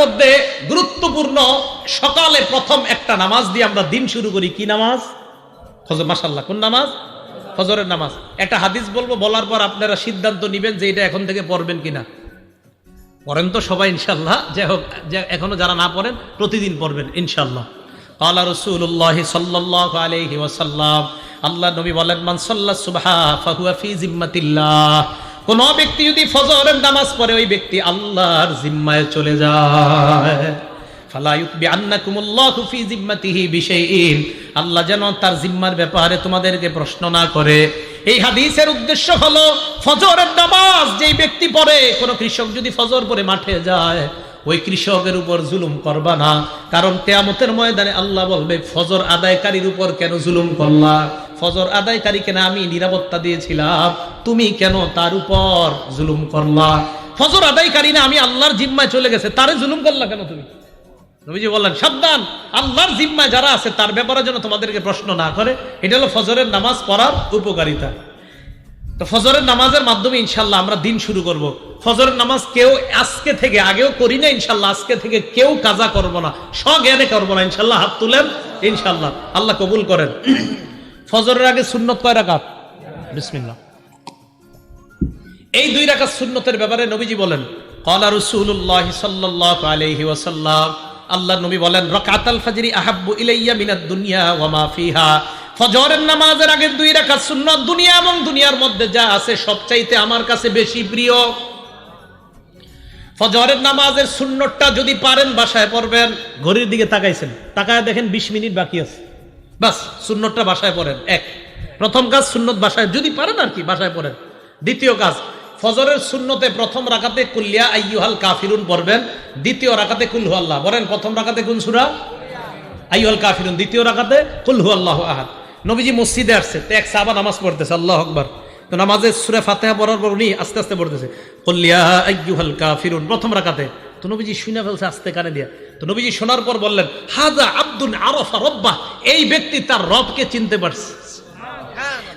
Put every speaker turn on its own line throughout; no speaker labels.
মধ্যে গুরুত্বপূর্ণ সকালে প্রথম একটা নামাজ দিয়ে আমরা দিন শুরু করি। কি নামাজ? হজর মাসাল্লাহ কোন নামাজ? হজরের নামাজ। একটা হাদিস বলব, বলার পর আপনারা সিদ্ধান্ত নেবেন যে এটা এখন থেকে পড়বেন কিনা। পড়েন তো সবাই ইনশাল্লাহ যে হোক, যে এখনও যারা না পড়েন, প্রতিদিন পড়বেন ইনশাল্লাহ কালা রসুল্লাহ সাল্লাহ আলহি ওয়াসাল্লাম আল্লাহ নবী বলেন মানসাল্লাহ সুবাহ, ফাহুয়া ফি জিম্মাতিল্লাহ। কোন ব্যক্তি যদি ফজরের নামাজ পড়ে, ওই ব্যক্তি আল্লাহর জিম্মায় চলে যায়। আল্লাহ যেন তার জিম্মার ব্যাপারে তোমাদেরকে প্রশ্ন না করে। এই হাদিসের উদ্দেশ্য হলো, ফজরের নামাজ যেই ব্যক্তি পড়ে, কোন কৃষক যদি ফজর পরে মাঠে যায়, ওই কৃষকের উপর জুলুম করবা না। কারণ তেয়ামতের ময়দানে আল্লাহ বলবে, ফজর আদায়কারীর উপর কেন জুলুম করলা? ফজর আদায়কারী কেন আমি নিরাপত্তা দিয়েছিলাম। তুমি কেন তার উপর জুলুম করলা? ফজর আদায়কারী না আমি আল্লাহর জিম্মায় চলে গেছে, তারে জুলুম করলা কেন তুমি? নবীজি বললেন, সাবধান, আল্লাহর জিম্মায় যারা আছে তার ব্যাপারে যেন তোমাদেরকে প্রশ্ন না করে। এটা হলো ফজরের নামাজ পড়ার উপকারিতা। তো ফজরের নামাজের মাধ্যমে ইনশাল্লাহ আমরা দিন শুরু করব। ফজরের নামাজ কেউ আজকে থেকে আগেও করি না ইনশাল্লাহ আজকে থেকে কেউ কাজা করব না, স্বজ্ঞানে করব না, ইনশাল্লাহ হাত তুলেন, ইনশাল্লাহ। আল্লাহ কবুল করেন। ফজরের আগে সুন্নত কয় রাকাত? বিসমিল্লাহ। এই দুই রাকাত সুন্নতের ব্যাপারে নবীজি বলেন কলা রসুল্লাহ সাল্লাহ আলহি ওয়াসাল্লাম। আল্লাহ নবী বলেন, রকাতাল ফাজরি আহাব্বু ইলাইয়া মিনাদ দুনিয়া ওয়া মা ফিহা। ফজরের নামাজের আগে দুই রাকাত সুন্নত দুনিয়া এবং দুনিয়ার মধ্যে যা আছে সবচাইতে আমার কাছে বেশি প্রিয়। ফজরের নামাজের সুন্নতটা যদি পারেন বাসায় পড়বেন, ঘড়ির দিকে তাকাইছেন। তাকায় দেখেন বিশ মিনিট বাকি আছে। বাস, সুন্নতটা বাসায় পড়েন, এক। প্রথম কাজ সুন্নত বাসায়, যদি পারেন আর কি, বাসায় পড়েন। দ্বিতীয় কাজ, ফজরের সুন্নতে প্রথম রাকাতে কুল্লিয়া আইয়ুহাল কাফিরুন পড়বেন, দ্বিতীয় রাকাতে কুলহু আল্লাহ। বলেন প্রথম রাকাতে কোন সুরা? আইয়ুহাল কাফিরুন। দ্বিতীয় রাকাতে কুলহু আল্লাহ আহাদ। নবীজি মসজিদে আসছে, তো এক সাহাবা নামাজ পড়তেছে, আল্লাহ আকবার। তো নামাজের সুরে ফাতেহা পড়ার পর উনি আস্তে আস্তে পড়তেছে কুল্লিয়া আইয়ুহাল কাফিরুন, প্রথম রাকাতে। তো নবীজি শুনে ফেলছে আস্তে কানে দিয়া। তো নবীজি শোনার পর বললেন, হাজা আব্দুল আরফা রব্বা এই ব্যক্তি তার রবকে চিনতে পারছে।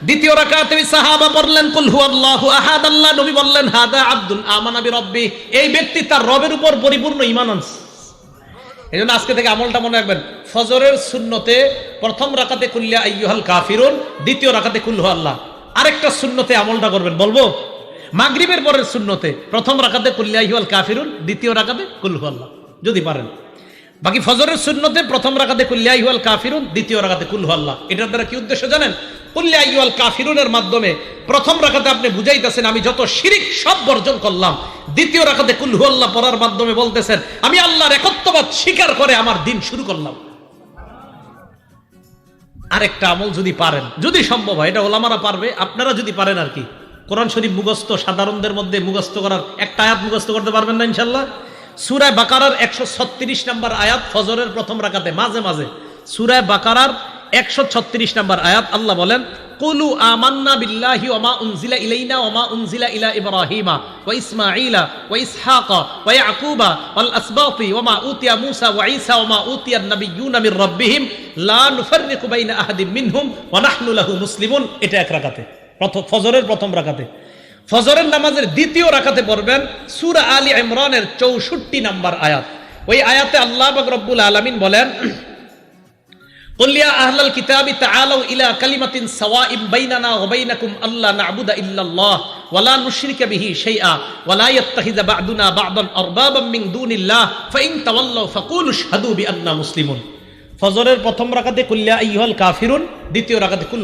দ্বিতীয় রাকাতে সাহাবা পড়লেন, কুল হুয়াল্লাহু আহাদ আল্লাহ। নবী বললেন হাদা আব্দুল বিরব্বি। এই ব্যক্তি তার রবের উপর পরিপূর্ণ ঈমান আনছে। এই জন্য আজকে থেকে আমলটা মনে রাখবেন, ফজরের সুন্নতে প্রথম রাকাতে কুল্লিয়া আইয়ুহাল কাফিরুন, দ্বিতীয় রাকাতে কুল আল্লাহ আরেকটা সুন্নতে আমলটা করবেন, বলব, মাগরিবের পরের সুন্নতে প্রথম রাকাতে কুল্লিয়া আইয়ুহাল কাফিরুন, দ্বিতীয় রাকাতে কুল আল্লাহ যদি পারেন। বাকি ফজরের সুন্নতে প্রথম রাকাতে কুল্লিয়া আইয়ুহাল কাফিরুন, দ্বিতীয় রাকাতে কুল আল্লাহ। এটার দ্বারা কি উদ্দেশ্য জানেন? কুল্লিয়া আইয়ুহাল কাফিরুনের মাধ্যমে প্রথম রাকাতে আপনি বুঝাইতেছেন, আমি যত শিরিক সব বর্জন করলাম। দ্বিতীয় রাকাতে কুল্হু আল্লাহ পড়ার মাধ্যমে বলতেছেন, আমি আল্লাহর একত্ববাদ স্বীকার করে আমার দিন শুরু করলাম। আরেকটা আমল যদি পারেন, যদি সম্ভব হয়, এটা ওলামারা পারবে, আপনারা যদি পারেন আর কি। কোরআন শরীফ মুখস্থ সাধারণদের মধ্যে মুখস্থ করার, একটা আয়াত মুখস্থ করতে পারবেন না ইনশাল্লাহ সুরায় বাকারার একশো ছত্রিশ নম্বর আয়াত ফজরের প্রথম রাকাতে, মাঝে মাঝে। সুরায় বাকারার একশো ছত্রিশ নম্বর আয়াত, আল্লাহ বলেন, কুলু আমান্না বিল্লাহি ওমা উনজিলা ইলাইনা ওমা উনজিলা ইলা ইব্রাহিমা ওয়া ইসমাঈলা ওয়া ইসহাকা ওয়া ইয়াকুবা ওয়াল আসবাতি ওমা উতিয়া মূসা ওয়া ঈসা ওমা উতিয়া নাবিয়্যুনা মির রাব্বিহিম লা নুফাররিকু বাইনা মিনহুম ওয়া নাহনু লাহু মুসলিমুন। এটা এক রাকাতে, প্রথম ফজরের প্রথম রাকাতে। ফজরের নামাজের দ্বিতীয় রাখাতে পড়বেন সুরা আলী ইমরানের চৌষট্টি নাম্বার আয়াত। ওই আয়াতে আল্লাহ রব্বুল আলমিন বলেন প্রথম রাকাতে কুল্লিয়া আইয়ুহাল কাফিরুন, দ্বিতীয় রাকাতে কুল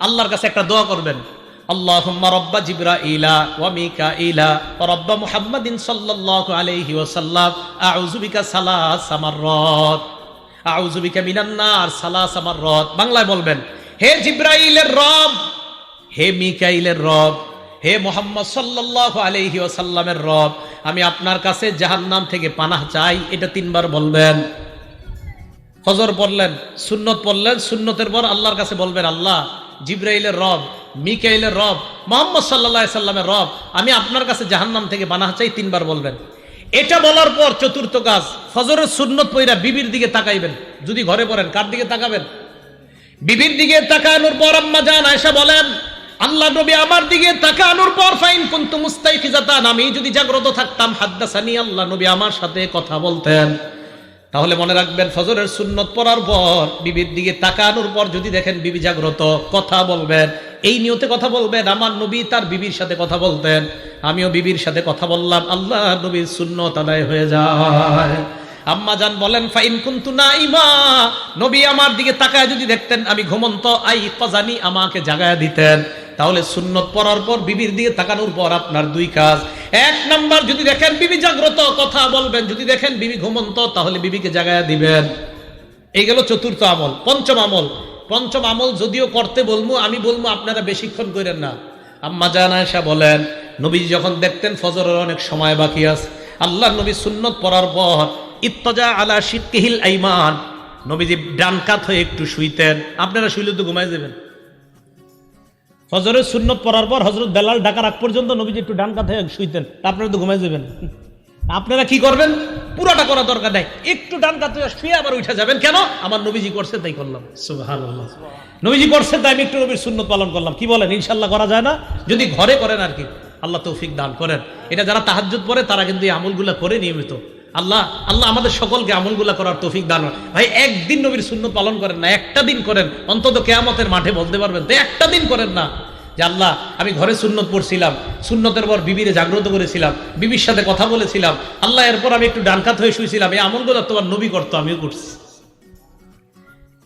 আল্লাহর কাছে একটা দোয়া করবেন। ওয়া রব্বা বাংলায় বলবেন, হে জিব্রাইলের রব, হে মিকাইলের রব, হে মোহাম্মদ সাল্লাহ আলহি ওসাল্লামের রব, আমি আপনার কাছে জাহান নাম থেকে পানাহ চাই। এটা তিনবার বলবেন। ফজর পড়লেন, সুন্নত পড়লেন, সুন্নতের পর আল্লাহর কাছে বলবেন, আল্লাহ জিব্রাইলের রব, মিকাইলের রব, মোহাম্মদ সাল্লাহ সাল্লামের রব, আমি আপনার কাছে জাহান্নাম থেকে বানাহ চাই তিনবার বলবেন। এটা বলার পর চতুর্থ কাজ, ফজরের সুন্নত পইরা বিবির দিকে তাকাইবেন। যদি ঘরে পড়েন, কার দিকে তাকাবেন? বিবির দিকে তাকানোর পর আম্মা জান আয়সা বলেন আল্লাহ নবী আমার দিকে তাকানোর পর ফাইন কুনতু মুস্তাইকিজাতান আমি যদি জাগ্রত থাকতাম, হাদ্দাসানি আল্লাহ নবী আমার সাথে কথা বলতেন। তাহলে মনে রাখবেন, ফজরের সুন্নত পড়ার পর বিবির দিকে তাকানোর পর যদি দেখেন বিবি জাগ্রত, কথা বলবেন। এই নিয়তে কথা বলবেন, আমার নবী তার বিবির সাথে কথা বলতেন। আমিও বিবির সাথে কথা বললাম আল্লাহ নবীর সুন্নত আদায় হয়ে যায়। আম্মা জান বলেন, ফাইন কুন্তু না ইমা নবী আমার দিকে তাকায় যদি দেখতেন, আমি ঘুমন্ত, আই কজানি আমাকে জাগায় দিতেন। তাহলে সুন্নত পড়ার পর বিবির দিকে তাকানোর পর আপনার দুই কাজ। এক নাম্বার, যদি দেখেন বিবি জাগ্রত, কথা বলবেন। যদি দেখেন বিবি ঘুমন্ত, তাহলে বিবিকে জাগায় দিবেন। এই গেল চতুর্থ আমল, পঞ্চম আমল। পঞ্চম আমল, যদিও করতে বলব আমি বলব আপনারা বেশিক্ষণ করেন না। আম্মা জান বলেন নবী যখন দেখতেন ফজরের অনেক সময় বাকি আছে আল্লাহ নবী সুন্নত পড়ার পর, ইত্তজা আলা শিকিহিল আইমান, নবীজি ডান কাত হয়ে একটু শুইতেন। আপনারা শুইলে তো ঘুমাই যাবেন। ফজরের সুন্নত পড়ার পর হজরত বেলাল ডাকার আগ পর্যন্ত নবীজি একটু ডান কাত শুইতেন। আপনারা তো ঘুমাই যাবেন। আপনারা কি করবেন? পুরাটা করা দরকার নাই। একটু ডান কাত শুয়ে আবার উঠে যাবেন। কেন? আমার নবীজি করছে, তাই করলাম। নবীজি করছে, তাই আমি একটু নবীর সুন্নত পালন করলাম। কি বলেন? ইনশাল্লাহ করা যায় না? যদি ঘরে করেন আর কি, আল্লাহ তৌফিক দান করেন। এটা যারা তাহাজ্জুদ পড়ে, তারা কিন্তু এই আমলগুলা করে নিয়মিত। আল্লাহ আল্লাহ আমাদের সকলকে আমলগুলা করার তৌফিক দান ভাই, একদিন নবীর সুন্নত পালন করেন না, একটা দিন করেন। অন্তত কেয়ামতের মাঠে বলতে পারবেন, তো একটা দিন করেন না। যে আল্লাহ, আমি ঘরে সুন্নত পড়ছিলাম, সুন্নতের পর বিবিরে জাগ্রত করেছিলাম, বিবির সাথে কথা বলেছিলাম, আল্লাহ, এরপর আমি একটু ডানকাত হয়ে শুয়েছিলাম এই আমলগুলো তোমার নবী করতো, আমিও করছি।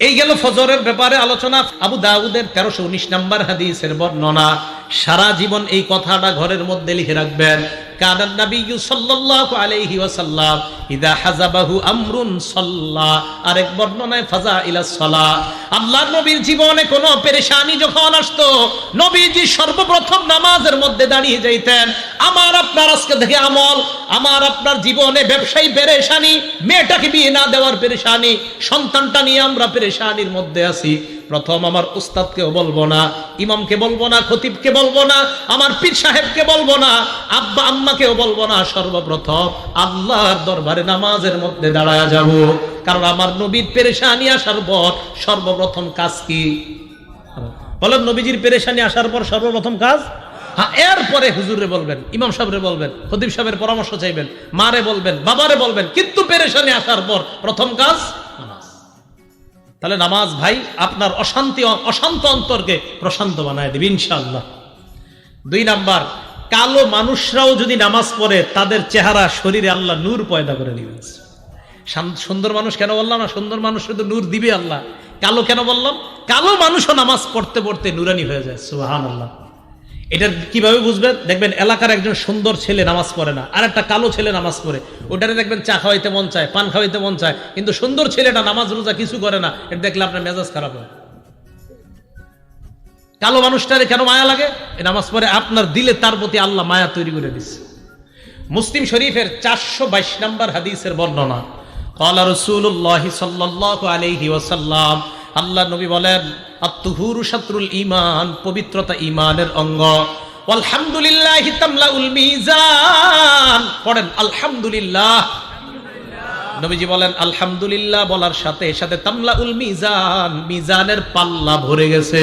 এই গেল ফজরের ব্যাপারে আলোচনা। আবু দাউদের তেরোশো উনিশ নাম্বার হাদিসের বর্ণনা, সারা জীবন এই কথাটা ঘরের মধ্যে লিখে রাখবেন কানান নাবিয়্যু সাল্লাল্লাহু আলাইহি আরেক বর্ণনায় সালা আল্লাহর নবীর জীবনে কোনো পেরেশানি যখন আসতো, নবীজি সর্বপ্রথম নামাজের মধ্যে দাঁড়িয়ে যাইতেন, আমার আপনার আজকে থেকে আমল, আমার আপনার জীবনে ব্যবসায়ী পেরেশানি, মেয়েটাকে বিয়ে না দেওয়ার পেরেশানি, সন্তানটা নিয়ে আমরা পেরেশানির মধ্যে আছি। প্রথম আমার উস্তাদকেও বলব না, ইমামকে বলব না, খতিবকে বলব না, আমার পীর সাহেবকে বলব না, আব্বা আম্মাকেও বলব না, সর্বপ্রথম আল্লাহর দরবারে নামাজের মধ্যে দাঁড়ায় যাব। কারণ আমার নবীর পেরেশানি আসার পর সর্বপ্রথম কাজ কি? বলেন, নবীজির পেরেশানি আসার পর সর্বপ্রথম কাজ? হ্যাঁ এরপরে হুজুরে বলবেন, ইমাম সাহেবরে বলবেন, খতিব সাহেবের পরামর্শ চাইবেন, মারে বলবেন, বাবারে বলবেন, কিন্তু পেরেশানি আসার পর প্রথম কাজ নামাজ। তাহলে নামাজ ভাই আপনার অশান্তি, অশান্ত অন্তরকে প্রশান্ত বানায় দেবে, ইনশাআল্লাহ। দুই নাম্বার কালো মানুষরাও যদি নামাজ পড়ে, তাদের চেহারা শরীরে আল্লাহ নূর পয়দা করে দিবেন সুন্দর মানুষ কেন বললাম না? সুন্দর মানুষ শুধু নূর দিবে আল্লাহ। কালো কেন বললাম? কালো মানুষও নামাজ পড়তে পড়তে নুরানি হয়ে যায় সুহান আল্লাহ এটা কীভাবে বুঝবেন? দেখবেন এলাকার একজন সুন্দর ছেলে নামাজ পড়ে না আর একটা কালো ছেলে নামাজ পড়ে। ওটারে দেখবেন চা খাওয়াইতে মন চায়, পান খাওয়াইতে মন চায়, কিন্তু সুন্দর ছেলেটা নামাজ রোজা কিছু করে না, এটা দেখলে আপনার মেজাজ খারাপ হয়। কালো মানুষটারে কেন মায়া লাগে? এ নামাজ পরে আপনার দিলে তার প্রতি আল্লাহ মায়া তৈরি করে দিচ্ছে মুসলিম শরীফের চারশো বাইশ নম্বর হাদিসের বর্ণনা কলা রসুল্লাহ সাল্লাহ আলহি ওসাল্লাম আল্লাহ নবী বলেন আত্মহুরু শত্রুল ইমান পবিত্রতা ইমানের অঙ্গ। আলহামদুলিল্লাহ তামলাউল মিজান পড়েন, আলহামদুলিল্লাহ নবীজি বলেন, আলহামদুলিল্লাহ বলার সাথে সাথে, তামলাউল মিজান মিজানের পাল্লা ভরে গেছে।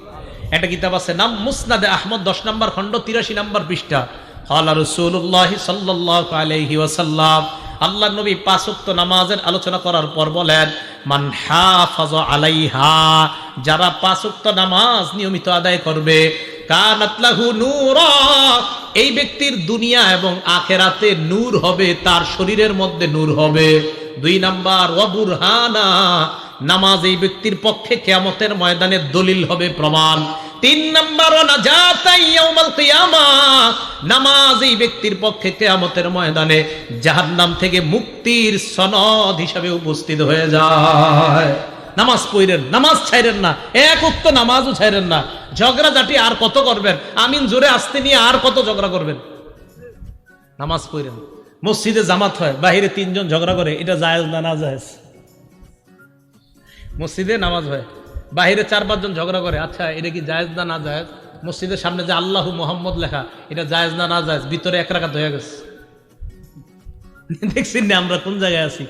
একটা কিতাব আছে নাম মুসনাদে আহমদ, দশ নম্বর খণ্ড, তিরাশি নম্বর পৃষ্ঠা। হলা রসুল্লাহ সাল্লাহ আলহি ওয়াসাল্লাম আল্লাহ নবী নামাজের আলোচনা করার পর বলেন, মান হাফাজ আলাইহা যারা নামাজ নিয়মিত আদায় করবে এই ব্যক্তির দুনিয়া এবং আখেরাতে নূর হবে, তার শরীরের মধ্যে নূর হবে। দুই নাম্বার নামাজ এই ব্যক্তির পক্ষে কেয়ামতের ময়দানে দলিল হবে প্রমাণ। তিন নম্বর নামাজ এই ব্যক্তির পক্ষে কেয়ামতের ময়দানে জাহান্নাম থেকে মুক্তির সনদ হিসাবে উপস্থিত হয়ে যায়। নামাজ পড়েন, নামাজ ছাইরেন না, এক উক্ত নামাজও ছাইরেন না। ঝগড়া জাটি আর কত করবেন? আমিন জোরে আসতে নিয়ে আর কত ঝগড়া করবেন? নামাজ পড়েন। মসজিদে জামাত হয়, বাহিরে তিনজন ঝগড়া করে, এটা জায়েজ না না জায়েজ? মসজিদে নামাজ হয় বাহিরে চার পাঁচজন ঝগড়া করে আচ্ছা এটা কি জায়েজ না না জায়েজ মসজিদের সামনে যে আল্লাহ মোহাম্মদ লেখা এটা জায়েজ না না জায়েজ ভিতরে এক রাখাত হয়ে গেছে দেখছি না আমরা কোন জায়গায় আছি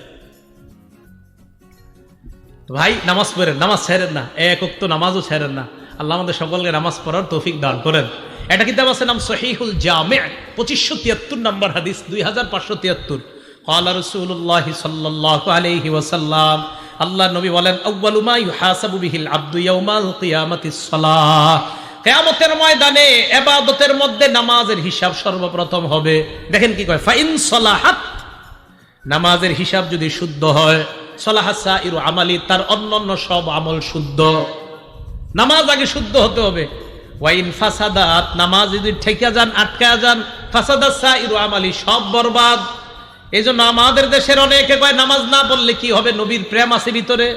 তো ভাই নামাজ পড়েন নামাজ ছেড়েন না এক উক্ত নামাজও ছেড়েন না আল্লাহ আমাদের সকলকে নামাজ পড়ার তৌফিক দান করেন এটা কিতাব আছে নাম সহিহুল জামে পঁচিশশো তিয়াত্তর নম্বর হাদিস দুই হাজার পাঁচশো তিয়াত্তর قال رسول الله صلى الله عليه وسلم আল্লাহ নবী বলেন কিয়ামতের ময়দানে ইবাদতের মধ্যে নামাজের হিসাব সর্বপ্রথম হবে। দেখেন কি কয়, ফাইন সলাহাত। নামাজের হিসাব যদি শুদ্ধ হয় সলাহাসা ইরু আমালি, তার অন্যান্য সব আমল শুদ্ধ। নামাজ আগে শুদ্ধ হতে হবে। ওয়াইন ফাসাদাত, নামাজ যদি ঠেকে যান আটকা যান ফাসাদাসা ইরু আমালি সব বরবাদ। এই জন্য আমাদের দেশের অনেকে কয়, নামাজ না পড়লে কি হবে নবীর প্রেম আছে ভিতরে?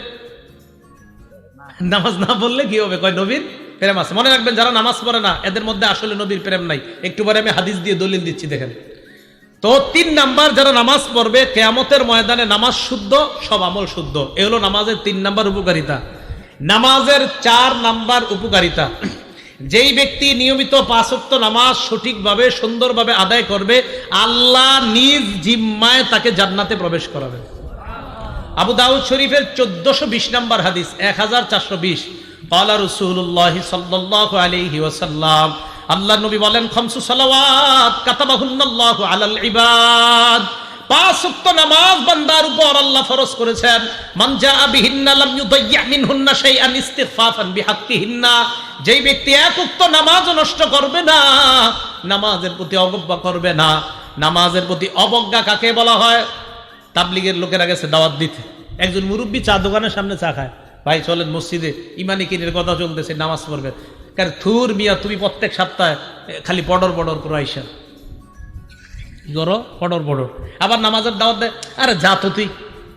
নামাজ না পড়লে কি হবে? কয়, নবীর প্রেম আছে। মনে রাখবেন, যারা নামাজ পড়ে না, এদের মধ্যে আসলে নবীর প্রেম নাই। একটু পরে আমি হাদিস দিয়ে দলিল দিচ্ছি, দেখেন। তো তিন নাম্বার, যারা নামাজ পড়বে, কেয়ামতের ময়দানে নামাজ শুদ্ধ, সব আমল শুদ্ধ। এ হলো নামাজের তিন নাম্বার উপকারিতা। নামাজের চার নাম্বার উপকারিতা। যেই ব্যক্তি নিয়মিত পাঁচক্ত নামাজ সঠিকভাবে, সুন্দরভাবে আদায় করবে, আল্লাহ নিজ জিম্মায় তাকে জান্নাতে প্রবেশ করাবে আবু দাউদ শরীফের চোদ্দশো বিশ নম্বর হাদিস, এক হাজার চারশো বিশ। পালা রসুল্লাহ সাল্লাহ ওসাল্লাম আল্লাহ নবী বলেন, খমসু সালাওয়াত কাতাবাহুল্লাহ আলাল ইবাদ। পাঁচ ব্যক্তি এক উক্ত নামাজ নষ্ট করবে না, নামাজের প্রতি অবজ্ঞা করবে না। নামাজের প্রতি অবজ্ঞা কাকে বলা হয়? তাবলিগের লোকেরা দাওয়াত দিতে। একজন মুরব্বী চা দোকানের সামনে চা খায়। ভাই, চলেন মসজিদে, ইমানি কিনের কথা চলতেছে, নামাজ পড়বেন। কারণ থুর মিয়া, তুমি প্রত্যেক সপ্তাহে খালি পডর পডর করে আইসা। কি করো? পডর পডর আবার নামাজের দাওয়াত দেয় আরে যা তো তুই।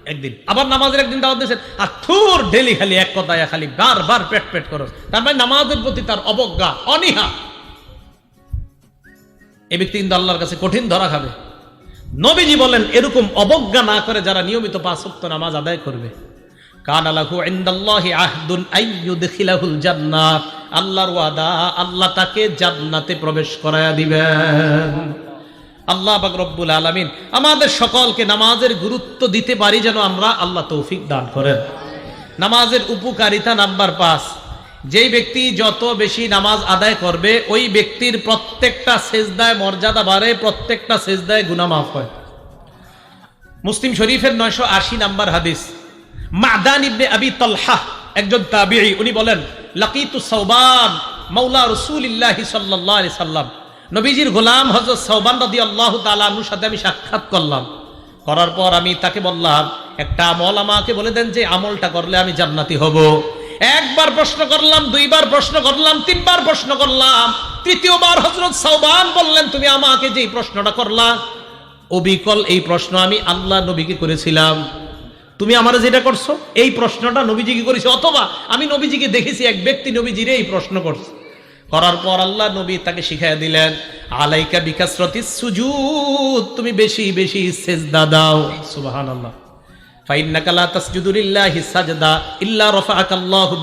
একদিন। আবার নামাজের একদিন দাওয়াত দিয়েছেন আর থুর ডেলি খালি এক কথায় খালি বার বার পেট পেট করো তার মানে নামাজের প্রতি তার অবজ্ঞা, অনীহা। এ ব্যক্তি কিন্তু আল্লাহর কাছে কঠিন ধরা খাবে। নবীজি বলেন, এরকম অবজ্ঞা না করে যারা নিয়মিত পাঁচ ওয়াক্ত নামাজ আদায় করবে। আল্লাহর ওয়াদা আল্লাহ তাকে জান্নাতে প্রবেশ করায়া দিবেন। আল্লাহ পাক রব্বুল আলামিন আমাদের সকলকে নামাজের গুরুত্ব দিতে পারি যেন আমরা আল্লাহ তৌফিক দান করেন। নামাজের উপকারিতা নাম্বার পাঁচ, যেই ব্যক্তি যত বেশি নামাজ আদায় করবে, ওই ব্যক্তির প্রত্যেকটা সেজদায় মর্যাদা বাড়ে, প্রত্যেকটা সেজদায় গুনামাফ হয়। মুসলিম শরীফের নয়শো আশি নাম্বার হাদিস, মাদান ইবনে আবি তলহা, একজন তাবিঈ, উনি বলেন, লাকিতু সৌবান মৌলা রসুলিল্লাহি সাল্লাল্লাহু আলাইহি সাল্লাম। নবীজির গোলাম হজরত সৌবান রাদিয়াল্লাহু তাআলা আনহুর সাথে আমি সাক্ষাৎ করলাম। করার পর আমি তাকে বললাম, একটা আমল আমাকে বলে দেন যে আমলটা করলে আমি জান্নাতি হব। একবার প্রশ্ন করলাম, দুইবার প্রশ্ন করলাম, তিনবার প্রশ্ন করলাম। তৃতীয়বার হজরত সৌবান বললেন, তুমি আমাকে যেই প্রশ্নটা করলা, অবিকল এই প্রশ্ন আমি আল্লাহ নবীকে করেছিলাম। তুমি আমার যেটা করছ, এই প্রশ্নটা নবীজিকে করেছি? অথবা আমি নবীজিকে দেখেছি, এক ব্যক্তি নবীজিরে এই প্রশ্ন করছে। করার পর আল্লাহ নবী তাকে শিখাই দিলেন, আলাইকা বিকাশরতি সুজুদ, তুমি বেশি বেশি সেজদা দাও। রাফাআকা আল্লাহু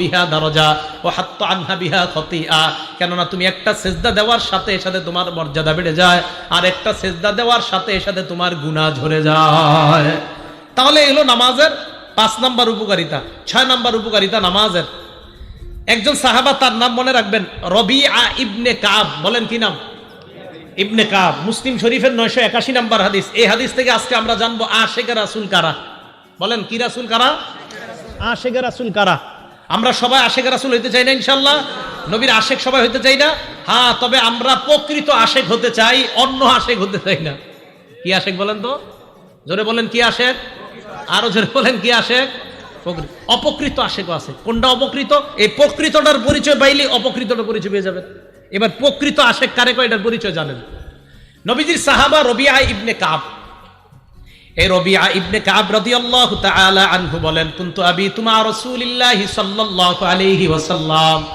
কেননা তুমি একটা সেজদা দেওয়ার সাথে সাথে তোমার মর্যাদা বেড়ে যায়, আর একটা সেজদা দেওয়ার সাথে সাথে তোমার ঝরে তাহলে এলো নামাজের পাঁচ নাম্বার উপকারিতা, ছয় নাম্বার উপকারিতা নামাজের। একজন সাহাবা তার নাম মনে রাখবেন রবি আ ইবনে কাব। বলেন কি নাম? ইবনে কাব। মুসলিম শরীফের নয়শো একাশি নাম্বার হাদিস। এই হাদিস থেকে আজকে আমরা জানব আশেখা রাসুল কারা? বলেন কি রাসুল কারা? আশেখা রাসুল কারা? আমরা সবাই আশেখ রাসুল হইতে চাই না ইনশাল্লাহ নবীর আশেখ সবাই হতে চাই না। হ্যাঁ তবে আমরা প্রকৃত আশেখ হতে চাই অন্য আশেখ হতে চাই না। কি আশেখ বলেন তো? জোরে বলেন কি আশেখ আরও জোরে বলেন কি প্রকৃ- অপকৃত আশেকও আছে। কোনটা অপকৃত? এই প্রকৃতটার পরিচয় পাইলে অপকৃতটার পরিচয় পেয়ে যাবেন। এবার প্রকৃত আশেক কারে কয় এটার পরিচয় জানেন? নবীজির সাহাবা রবিআ ইবনে কাব। এই ইবনে কাব তাআলা আনহু বলেন আবি তুমা সাল্লাল্লাহু আলাইহি ওয়াসাল্লাম।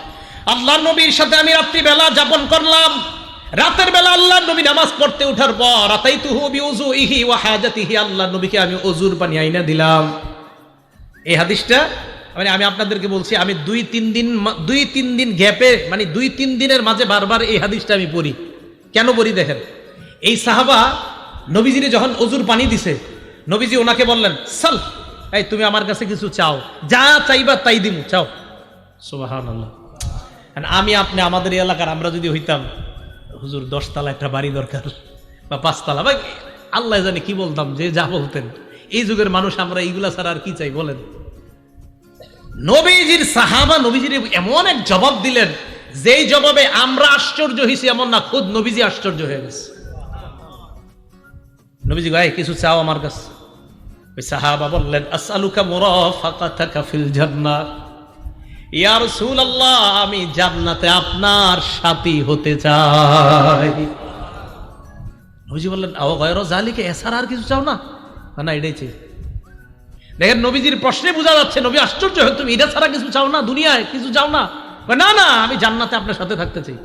নবীর সাথে আমি রাত্রি বেলা যাপন করলাম। রাতের বেলা আল্লাহর নবী নামাজ পড়তে ওঠার পর, আতাইতুহু বিউযুইহি নবীকে আমি ওযুর পানি আইনা দিলাম। এই হাদিসটা মানে আমি আপনাদেরকে বলছি, আমি দুই, তিন দিন দুই, তিন দিন গ্যাপে মানে দুই, তিন দিনের মাঝে বারবার এই হাদিসটা আমি পড়ি। কেন পড়ি দেখেন? এই সাহাবা নবীজিরে যখন অজুর পানি দিছে, নবীজি ওনাকে বললেন, সাল, এই তুমি আমার কাছে কিছু চাও। যা চাইবা তাই দিমু, চাও। সুবাহান আমি আপনি আমাদের এলাকার, আমরা যদি হইতাম, হুজুর, দশতলা একটা বাড়ি দরকার, বা পাঁচতলা বা আল্লাহ জানে কি বলতাম, যে যা বলতেন। এই যুগের মানুষ, আমরা এইগুলা ছাড়া আর কি চাই, বলেন। নবীজির সাহাবা, নবীজির এমন এক জবাব দিলেন, যেই জবাবে আমরা আশ্চর্য হয়েছি এমন না, খুদ নবীজি আশ্চর্য হয়ে গেছে। নবীজি গায়ে কিছু চাও আমার কাছে? সাহাবা বললেন মুরাফাকাতাকা ফিল আমি জান্নাতে আপনার সাথী হতে চাই। নবীজি বললেন, আও জালিকে এছাড়া আর কিছু চাও না? না, এটাই চাই দেখেন, নবীজির প্রশ্নে বোঝা যাচ্ছে, নবী আশ্চর্য হয়, তুমি এটা ছাড়া কিছু চাও না? দুনিয়ায় কিছু চাও না? না না, আমি জান্নাতে আপনার সাথে থাকতে চাই।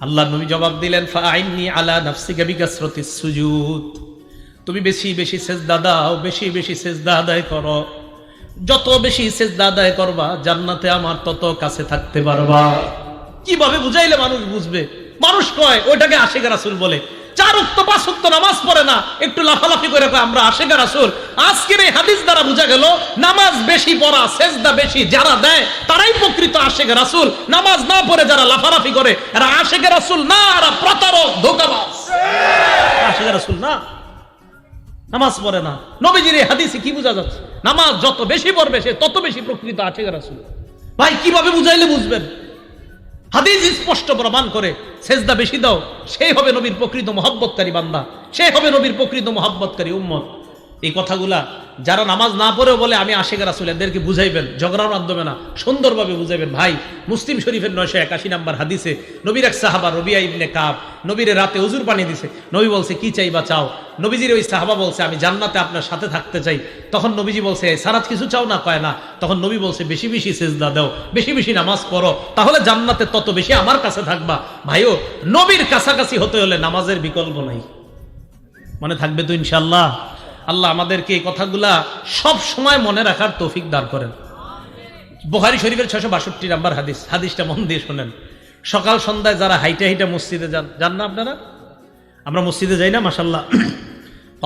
আল্লাহ নবী জবাব দিলেন ফাইনি আলা নাফসিকা বিকাসরতিস সুজুদ। তুমি বেশি বেশি সেজদা দাও, বেশি বেশি সেজদা আদায় করো। যত বেশি সেজদা আদায় করবা, জান্নাতে আমার তত কাছে থাকতে পারবা। কীভাবে বুঝাইলে মানুষ বুঝবে? মানুষ কয়, ওইটাকে আশেখা রাসুল বলে। চার উক্ত পাঁচ উক্ত নামাজ পড়ে না, একটু লাফালাফি করে আমরা আশেখা রাসুল। আজকের এই হাদিস দ্বারা বোঝা গেল, নামাজ বেশি পড়া, সেজদা বেশি যারা দেয়, তারাই প্রকৃত আশেখা রাসুল। নামাজ না পড়ে যারা লাফালাফি করে, এরা আশেখা রাসুল না এরা প্রতারক, ধোকাবাজ। আশেখা রাসুল না। নামাজ পড়ে না। নবীজির এই হাদিসে কি বোঝা যাচ্ছে? নামাজ যত বেশি পড়বে, সে তত বেশি প্রকৃত আছে রাসূল। ভাই, কীভাবে বুঝাইলে বুঝবেন? হাদিস স্পষ্ট প্রমাণ করে, সেজদা বেশি দাও, সেই হবে নবীর প্রকৃত মহব্বতকারী বান্দা, সেই হবে নবীর প্রকৃত মহব্বতকারী উম্মত। এই কথাগুলা যারা নামাজ না পড়েও বলে, আমি আশেখ রাসুল এদেরকে বুঝাইবেন, ঝগড়ার মাধ্যমে না, সুন্দরভাবে বুঝাইবেন। ভাই, মুসলিম শরীফের নয়শো একাশি নাম্বার হাদিসে নবীর এক সাহাবা রবিয়া ইবনে কাব নবীর রাতে উজুর পানি দিছে। নবী বলছে, কি চাই বা চাও? নবীজির ওই সাহাবা বলছে, আমি জান্নাতে আপনার সাথে থাকতে চাই। তখন নবীজি বলছে সারাত কিছু চাও না? কয়, না। তখন নবী বলছে, বেশি বেশি সেজদা দাও, বেশি বেশি নামাজ পড়ো, তাহলে জান্নাতে তত বেশি আমার কাছে থাকবা। ভাইও, নবীর কাছাকাছি হতে হলে নামাজের বিকল্প নাই। মনে থাকবে তো ইনশাল্লাহ আল্লাহ আমাদেরকে এই কথাগুলা সব সময় মনে রাখার তৌফিক দান করেন। বোহারি শরীফের ছশো বাষট্টি নাম্বার হাদিস। হাদিসটা মন দিয়ে শোনেন। সকাল সন্ধ্যায় যারা হাইটা হাইটা মসজিদে যান যান না আপনারা? আমরা মসজিদে যাই না মাসাল্লাহ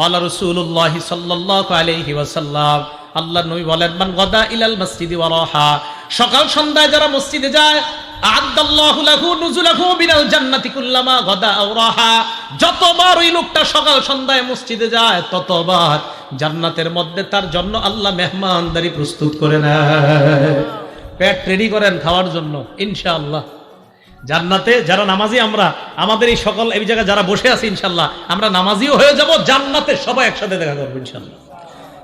আল্লাহ রসুল্লাহ সাল্লাহ আলহি ওয়াসাল্লাম আল্লাহ নবী বলেন, মান গদা ইলাল মসজিদ ওয়ারহা সকাল সন্ধ্যায় যারা মসজিদে যায় যতবার ওই লোকটা সকাল সন্ধ্যায় মসজিদে যায়, ততবার জান্নাতের মধ্যে তার জন্য আল্লাহ মেহমানদারি প্রস্তুত করে নেয়। পেট রেডি করেন খাওয়ার জন্য, ইনশাআল্লাহ। জান্নাতে যারা নামাজি, আমরা, আমাদের এই সকল, এই জায়গায় যারা বসে আছি ইনশাল্লাহ আমরা নামাজিও হয়ে যাব, জান্নাতে সবাই একসাথে দেখা করব ইনশাল্লাহ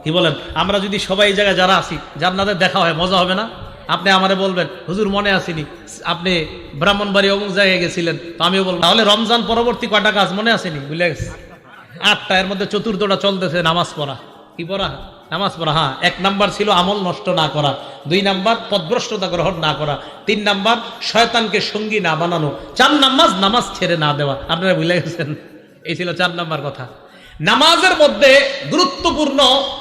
কি বলেন? আমরা যদি সবাই এই জায়গায় যারা আছি, জান্নাতে দেখা হয়, মজা হবে না? আপনি আমারে বলবেন, হুজুর, মনে আসেনি। আপনি ব্রাহ্মণবাড়ি অমুক জায়গায় গেছিলেন, তো আমিও বলব, তাহলে রমজান পরবর্তী কয়টা কাজ? মনে আসেনি? বুঝলে গেছে? আটটা, এর মধ্যে চতুর্থটা চলতেছে, নামাজ পড়া। কি পড়া? নামাজ পড়া হ্যাঁ। এক নাম্বার ছিল আমল নষ্ট না করা। দুই নাম্বার, পদভ্রষ্টতা গ্রহণ না করা। তিন নাম্বার, শয়তানকে সঙ্গী না বানানো। চার নামাজ নামাজ ছেড়ে না দেওয়া। আপনারা বুঝলে গেছেন? এই ছিল চার নাম্বার কথা। নামাজের মধ্যে গুরুত্বপূর্ণ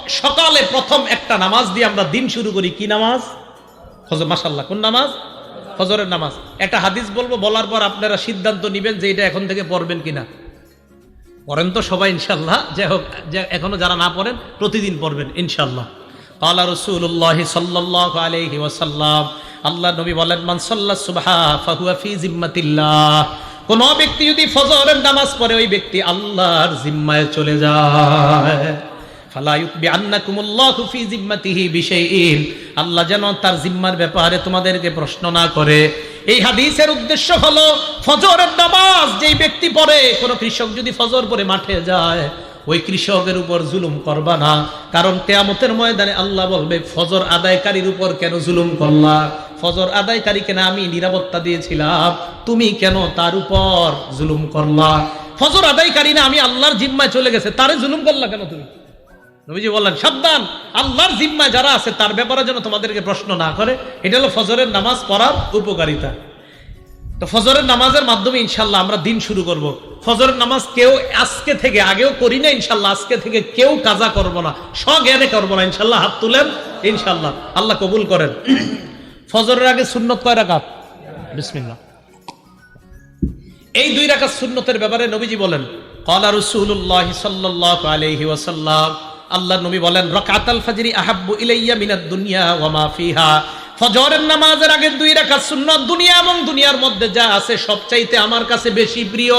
সকালে প্রথম একটা নামাজ দিয়ে আমরা দিন শুরু করি। কি নামাজ? হজর মাসাল্লাহ কোন নামাজ? হজরের নামাজ। একটা হাদিস বলব, বলার পর আপনারা সিদ্ধান্ত নেবেন যে এটা এখন থেকে পড়বেন কিনা। পড়েন তো সবাই ইনশাল্লাহ যে হোক, যে এখনও যারা না পড়েন, প্রতিদিন পড়বেন ইনশাল্লাহ আল্লাহ রসুল্লাহ সাল্লাহ আলহি আল্লাহ নবী বলেন, মান সুবাহা ফাহুয়া ফি জিম্মাতিল্লাহ। কোন ব্যক্তি যদি ফজরের নামাজ পড়ে, ওই ব্যক্তি আল্লাহর জিম্মায় চলে যায়। আল্লাহ যেন তার জিম্মার ব্যাপারে তোমাদেরকে প্রশ্ন না করে। এই হাদিসের উদ্দেশ্য হলো ফজরের নামাজ, যেই ব্যক্তি পড়ে কৃষক যদি ফজর পরে মাঠে যায়, ওই কৃষকের উপর জুলুম করবা না। কারণ কেয়ামতের ময়দানে আল্লাহ বলবে, ফজর আদায়কারীর উপর কেন জুলুম করলা? ফজর আদায়কারীকে না আমি নিরাপত্তা দিয়েছিলাম, তুমি কেন তার উপর জুলুম করলা? ফজর আদায়কারী না, আমি আল্লাহর জিম্মায় চলে গেছে, তারে জুলুম করলা কেন তুমি? নবীজি বললেন, সাবধান, আল্লাহর জিম্মায় যারা আছে তার ব্যাপারে যেন তোমাদেরকে প্রশ্ন না করে। এটা হলো ফজরের নামাজ পড়ার উপকারিতা। তো ফজরের নামাজের মাধ্যমে ইনশাল্লাহ আমরা দিন শুরু করব। ফজরের নামাজ কেউ আজকে থেকে আগেও করি না ইনশাল্লাহ আজকে থেকে কেউ কাজা করব না, স্বজ্ঞানে করব না, ইনশাল্লাহ হাত তুলেন, ইনশাল্লাহ। আল্লাহ কবুল করেন। ফজরের আগে সুন্নত কয় রাকাত? বিসমিল্লাহ। এই দুই রাকাত সুন্নতের ব্যাপারে নবীজি বলেন কলা রসুল্লাহ সাল্লাহ আলহি আল্লাহ নবী বলেন, রকাতাল ফাজরি আহাব্বু ইলাইয়া মিনাদ দুনিয়া ওয়া মা ফিহা। ফজরের নামাজের আগে দুই রাকাত সুন্নত দুনিয়া এবং দুনিয়ার মধ্যে যা আছে সবচাইতে আমার কাছে বেশি প্রিয়।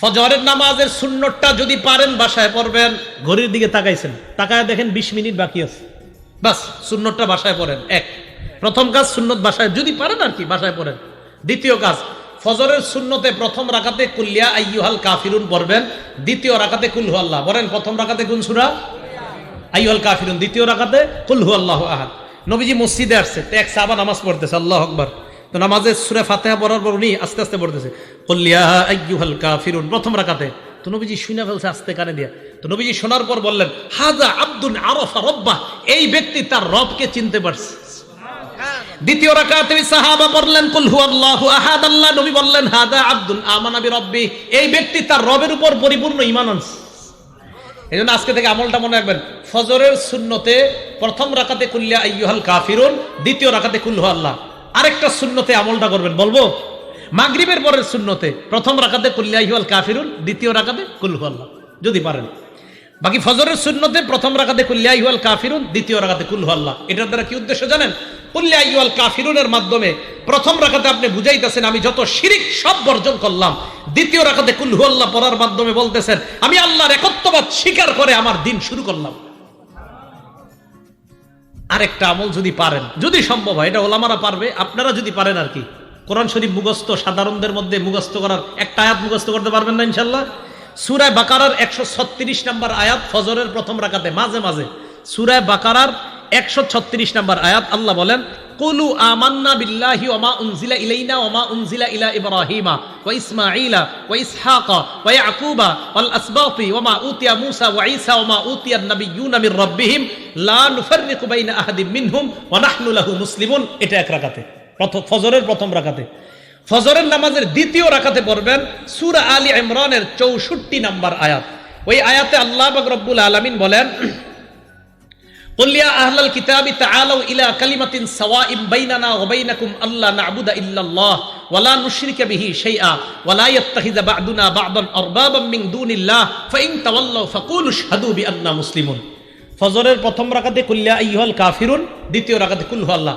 ফজরের নামাজের সুন্নতটা যদি পারেন, বাসায় পড়বেন। ঘড়ির দিকে তাকাইছেন। তাকায় দেখেন বিশ মিনিট বাকি আছে। বাস, সুন্নতটা বাসায় পড়েন। এক। প্রথম কাজ সুন্নত বাসায় যদি পারেন আর কি, বাসায় পড়েন। দ্বিতীয় কাজ ফজরের শূন্যতে প্রথম রাকাতে কুল্লিয়া আইয়ুহাল কাফিরুন পড়বেন, দ্বিতীয় রাকাতে কুলহু আল্লাহ। বলেন, প্রথম রাকাতে কোন সুরা? আইয়ুহাল কাফিরুন। দ্বিতীয় রাকাতে কুলহু আল্লাহ আহাদ। নবীজি মসজিদে আসছে, তো এক সাহাবা নামাজ পড়তেছে, আল্লাহ আকবার। তো নামাজের সুরে ফাতেহা পড়ার পর উনি আস্তে আস্তে পড়তেছে কুল্লিয়া আইয়ুহাল কাফিরুন, প্রথম রাকাতে। তো নবীজি শুনে ফেলছে আস্তে কানে দিয়া। তো নবীজি শোনার পর বললেন, হাজা আব্দুল আরফা রব্বা এই ব্যক্তি তার রবকে চিনতে পারছে। দ্বিতীয় রাকাতে সাহাবা পড়লেন কুল হুয়াল্লাহু আহাদ, আল্লাহ নবী বললেন, হাদা আব্দুল আমানা বিরব্বি। এই ব্যক্তি তার রবের উপর পরিপূর্ণ ঈমান আনছে। এই জন্য আজকে থেকে আমলটা মনে রাখবেন, ফজরের সুন্নতে প্রথম রাকাতে কুল্লিয়া আইয়ুহাল কাফিরুন, দ্বিতীয় রাকাতে কুল আল্লাহ আরেকটা সুন্নতে আমলটা করবেন, বলব, মাগরিবের পরের সুন্নতে প্রথম রাকাতে কুল্লিয়া আইয়ুহাল কাফিরুন, দ্বিতীয় রাকাতে কুল আল্লাহ যদি পারেন। বাকি ফজরের সুন্নতে প্রথম রাকাতে কুল্লিয়া আইয়ুহাল কাফিরুন, দ্বিতীয় রাকাতে কুল আল্লাহ। এটার দ্বারা কি উদ্দেশ্য জানেন? কুল্লিয়া আইয়ুহাল কাফিরুনের মাধ্যমে প্রথম রাকাতে আপনি বুঝাইতেছেন, আমি যত শিরিক সব বর্জন করলাম। দ্বিতীয় রাকাতে কুল্হু আল্লাহ পড়ার মাধ্যমে বলতেছেন, আমি আল্লাহর একত্ববাদ স্বীকার করে আমার দিন শুরু করলাম। আরেকটা আমল যদি পারেন, যদি সম্ভব হয়, এটা ওলামারা পারবে, আপনারা যদি পারেন আর কি। কোরআন শরীফ মুখস্থ, সাধারণদের মধ্যে মুখস্থ করার, একটা আয়াত মুখস্থ করতে পারবেন না ইনশাল্লাহ সুরায় বাকারার একশো ছত্রিশ নম্বর আয়াত ফজরের প্রথম রাকাতে, মাঝে মাঝে। সুরায় বাকারার একশো ছত্রিশ নম্বর আয়াত, আল্লাহ বলেন, কুলু আমান্না বিল্লাহি ওমা উনজিলা ইলাইনা ওমা উনজিলা ইলা ইব্রাহিমা ওয়া ইসমাঈলা ওয়া ইসহাকা ওয়া ইয়াকুবা ওয়াল আসবাতি ওমা উতিয়া মূসা ওয়া ঈসা ওমা উতিয়া নাবিয়্যুনা মির রাব্বিহিম, লা নুফাররিকু বাইনা মিনহুম ওয়া নাহনু লাহু মুসলিমুন। এটা এক রাকাতে, প্রথম ফজরের প্রথম রাকাতে। ফজরের নামাজের দ্বিতীয় রাখাতে পড়বেন সুরা আলী ইমরানের চৌষট্টি নাম্বার আয়াত। ওই আয়াতে আল্লাহ রব্বুল আলমিন বলেন কাফিরুন, দ্বিতীয় রাকাতে কুল আল্লাহ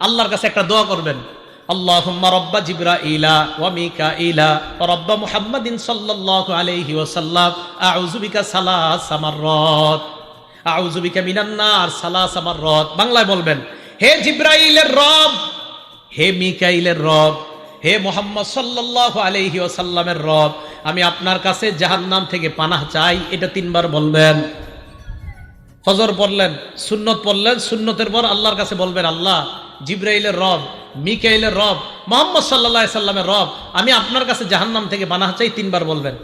আল্লাহর কাছে একটা দোয়া করবেন। রব্বা রব্বা বাংলায় বলবেন, হে জিব্রাইলের রব, হে মিকাইলের রব, হে মোহাম্মদ সাল্লাল্লাহু আলাইহি ওয়াসাল্লামের রব, আমি আপনার কাছে জাহান্নাম থেকে পানাহ চাই। এটা তিনবার বলবেন। ফজর পড়লেন, সুন্নত পড়লেন, সুন্নতের পর আল্লাহর কাছে বলবেন, আল্লাহ জিব্রাইলের রব, মিকাইলের রব, মোহাম্মদ সাল্লাহ সাল্লামের রব, আমি আপনার কাছে জাহান্নাম থেকে বানাহ চাই তিনবার বলবেন।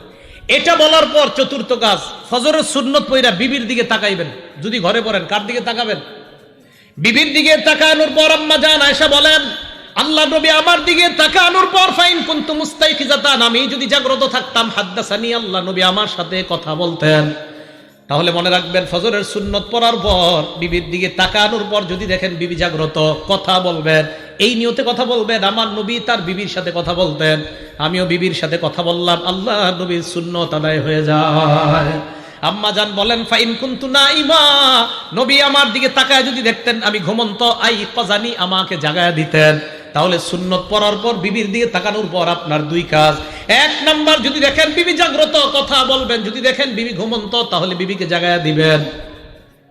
এটা বলার পর চতুর্থ কাজ, ফজরের সুন্নত পইরা বিবির দিকে তাকাইবেন। যদি ঘরে পড়েন, কার দিকে তাকাবেন? বিবির দিকে তাকানোর পর আম্মা জান আয়সা বলেন, আল্লাহ নবী আমার দিকে তাকানোর পর ফাইন কুনতু মুস্তাইকিজাতান, আমি যদি জাগ্রত থাকতাম, হাদ্দাসানি আল্লাহ নবী আমার সাথে কথা বলতেন। তাহলে মনে রাখবেন, ফজরের সুন্নত পড়ার পর বিবির দিকে তাকানোর পর যদি দেখেন বিবি জাগ্রত, কথা বলবেন। এই নিয়তে কথা বলবেন, আমার নবী তার বিবির সাথে কথা বলতেন। আমিও বিবির সাথে কথা বললাম, আল্লাহ নবীর সুন্নত আদায় হয়ে যায়। আম্মা জান বলেন, ফাইন কুন্তু না ইমা নবী আমার দিকে তাকায় যদি দেখতেন, আমি ঘুমন্ত, আই কজানি আমাকে জাগায় দিতেন। তাহলে সুন্নত পড়ার পর বিবির দিকে তাকানোর পর আপনার দুই কাজ। এক নাম্বার, যদি দেখেন বিবি জাগ্রত, কথা বলবেন। যদি দেখেন বিবি ঘুমন্ত, তাহলে বিবিকে জাগায় দিবেন।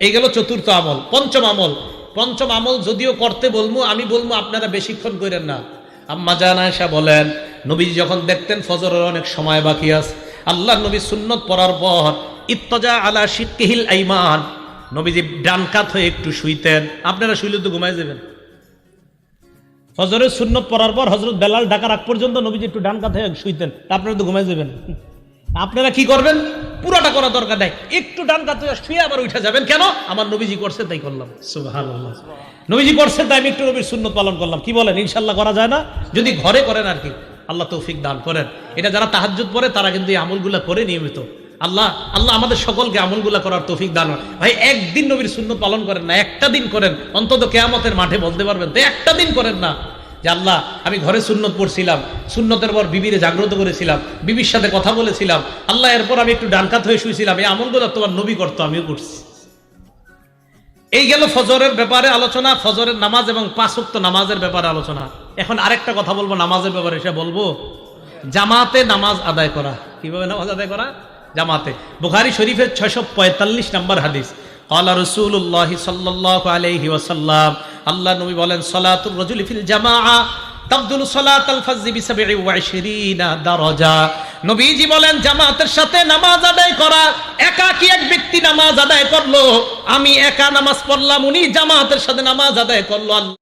এই গেল চতুর্থ আমল, পঞ্চম আমল। পঞ্চম আমল, যদিও করতে বলব আমি বলব আপনারা বেশিক্ষণ করেন না। আম্মা জান বলেন নবী যখন দেখতেন ফজরের অনেক সময় বাকি আছে আল্লাহ নবী সুন্নত পড়ার পর, ইত্তজা আলা শিকিহিল আইমান, নবীজি ডান কাত হয়ে একটু শুইতেন। আপনারা শুইলে তো ঘুমাই যাবেন। ফজরের শূন্য পড়ার পর হজরত বেলাল ডাকার আগ পর্যন্ত নবীজি একটু ডান হয়ে শুইতেন। আপনারা তো ঘুমাই যাবেন। আপনারা কি করবেন? পুরাটা করা দরকার নাই। একটু ডান হয়ে শুয়ে আবার উঠে যাবেন। কেন? আমার নবীজি করছে, তাই করলাম। নবীজি করছে, তাই আমি একটু নবীর শূন্য পালন করলাম। কি বলেন? ইনশাল্লাহ করা যায় না? যদি ঘরে করেন আর কি, আল্লাহ তৌফিক দান করেন। এটা যারা তাহাজ্জুদ পড়ে, তারা কিন্তু এই আমলগুলা করে নিয়মিত। আল্লাহ আল্লাহ আমাদের সকলকে আমলগুলা করার তৌফিক দান ভাই, একদিন নবীর সুন্নত পালন করেন না, একটা দিন করেন। অন্তত কেয়ামতের মাঠে বলতে পারবেন তো, একটা দিন করেন না। যে আল্লাহ, আমি ঘরে সুন্নত পড়ছিলাম, সুন্নতের পর বিবিরে জাগ্রত করেছিলাম, বিবির সাথে কথা বলেছিলাম, আল্লাহ এরপর আমি একটু ডানকাত হয়ে শুয়েছিলাম এই আমলগুলো তোমার নবী করতো, আমিও করছি। এই গেল ফজরের ব্যাপারে আলোচনা, ফজরের নামাজ এবং পাঁচক্ত নামাজের ব্যাপারে আলোচনা। এখন আরেকটা কথা বলব, নামাজের ব্যাপারে, সে বলব, জামাতে নামাজ আদায় করা। কীভাবে নামাজ আদায় করা? জামাতে। বুখারি শরীফের ছশো পঁয়তাল্লিশ নম্বর হাদিস। কলা রসুল্লাহ সাল্লাহ আলহি ওসাল্লাম আল্লাহ নবী বলেন সলাতুল রজুল ফিল জামা তাবদুল সলাত আল ফাজি নবীজি বলেন, জামাতের সাথে নামাজ আদায় করা, একা কি এক ব্যক্তি নামাজ আদায় করল? আমি একা নামাজ পড়লাম, উনি জামাতের সাথে নামাজ আদায় করল।